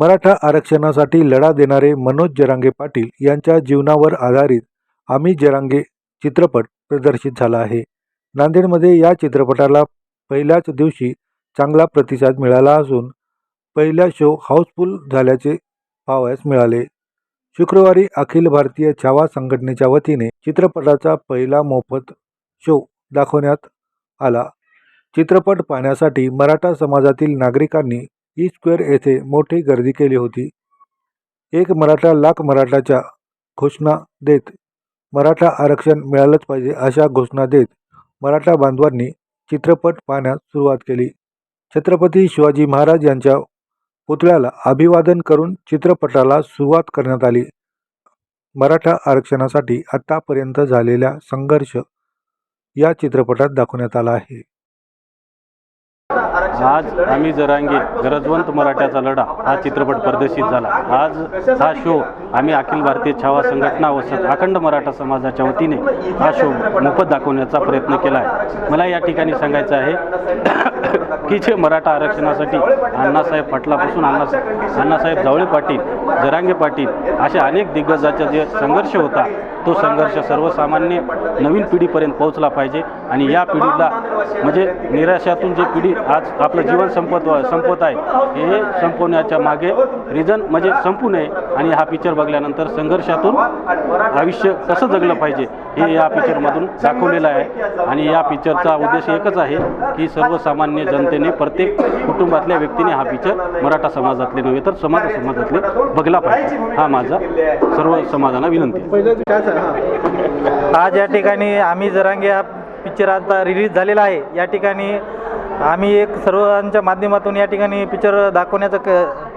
मराठा आरक्षणासाठी लढा देणारे मनोज जरांगे पाटील यांच्या जीवनावर आधारित आम्ही जरांगे चित्रपट प्रदर्शित झाला आहे. नांदेडमध्ये या चित्रपटाला पहिल्याच दिवशी चांगला प्रतिसाद मिळाला असून पहिला शो हाऊसफुल झाल्याचे पाहावयास मिळाले. शुक्रवारी अखिल भारतीय छावा संघटनेच्या वतीने चित्रपटाचा पहिला मोफत शो दाखवण्यात आला. चित्रपट पाहण्यासाठी मराठा समाजातील नागरिकांनी ई स्क्वेअर येथे मोठी गर्दी केली होती. एक मराठा लाख मराठाच्या घोषणा देत मराठा आरक्षण मिळालंच पाहिजे अशा घोषणा देत मराठा बांधवांनी चित्रपट पाहण्यास सुरुवात केली. छत्रपती शिवाजी महाराज यांच्या पुतळ्याला अभिवादन करून चित्रपटाला सुरुवात करण्यात आली. मराठा आरक्षणासाठी आत्तापर्यंत झालेला संघर्ष या चित्रपटात दाखवण्यात आला आहे. आज आम्ही जरांगे गरजवंत मराठ्याचा लढा हा चित्रपट प्रदर्शित झाला. आज हा शो आम्ही अखिल भारतीय छावा संघटना व अखंड मराठा समाजाच्या वतीने हा शो मोफत दाखवण्याचा प्रयत्न केला आहे. मला या ठिकाणी सांगायचं आहे की जे मराठा आरक्षणासाठी अण्णासाहेब पाटलापासून अण्णा अण्णासाहेब जावळे पाटील जरांगे पाटील असे अनेक दिग्गजाचा जे संघर्ष होता तो संघर्ष सर्वसामान्य नवीन पिढीपर्यंत पोहोचला पाहिजे आणि या पिढीला म्हणजे निराशातून जे पिढी आज आपलं जीवन संपत संपत आहे हे संपवण्याच्या मागे रिझन म्हणजे संपू नये आणि हा पिक्चर बघल्यानंतर संघर्षातून आयुष्य कसं जगलं पाहिजे हे या पिक्चरमधून दाखवलेलं आहे. आणि या पिक्चरचा उद्देश एकच आहे की सर्वसामान्य जनतेने प्रत्येक कुटुंबातल्या व्यक्तीने हा पिक्चर मराठा समाजातले नव्हे तर समाज समाजातले बघला पाहिजे. हा माझा सर्व समाजाला विनंती आहे. आज या ठिकाणी आम्ही जरांगे हा पिक्चर आता रिलीज झालेला आहे. या ठिकाणी आम्ही एक सर्वांच्या माध्यमातून या ठिकाणी पिक्चर दाखवण्याचं क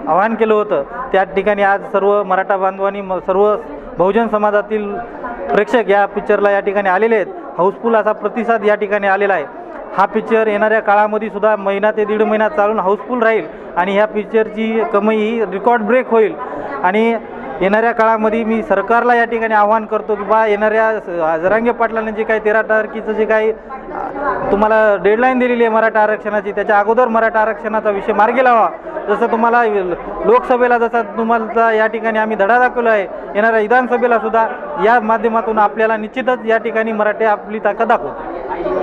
आवाहन केलं होतं. त्या ठिकाणी आज सर्व मराठा बांधवांनी म सर्व बहुजन समाजातील प्रेक्षक या पिक्चरला या ठिकाणी आलेले आहेत. हाऊसफुल असा प्रतिसाद या ठिकाणी आलेला आहे. हा पिक्चर येणाऱ्या काळामध्ये सुद्धा महिना ते दीड महिना चालून हाऊसफुल राहील आणि ह्या पिक्चरची कमाई ही रेकॉर्ड ब्रेक होईल. आणि येणाऱ्या काळामध्ये मी सरकारला या ठिकाणी आवाहन करतो की बा येणाऱ्या स- जरांगे पाटलांनी जे काही तेरा तारखेचं जे काही तुम्हाला डेडलाईन दिलेली आहे मराठा आरक्षणाची त्याच्या अगोदर मराठा आरक्षणाचा विषय मार्गी लावा. जसं तुम्हाला लोकसभेला जसा तुम्हाला या ठिकाणी आम्ही धडा दाखवला आहे येणाऱ्या विधानसभेला सुद्धा या माध्यमातून आपल्याला निश्चितच या ठिकाणी मराठी आपली ताकद दाखवतो.